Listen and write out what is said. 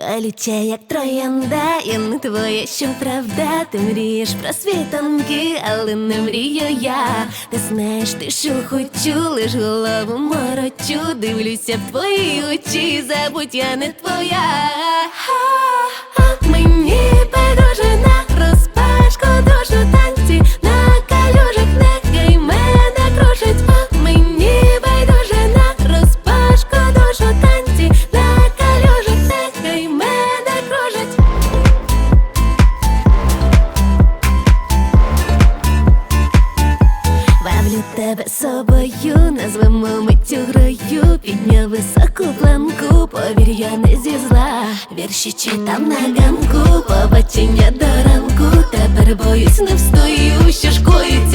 Колюче, як троянда, я не твоя, що правда, ти мрієш про світанки, але не мрію я. Ти знаєш, ти що хочу, лиш голову морочу, дивлюся в твої очі, забудь я не твоя. А Мені Вавлю тебе собою, назвемо миттю грою, підняв високу планку, повір, я не зі зла. Вірші читав на ганку, побачення до ранку. Тепер боюсь, не встою, що хоча.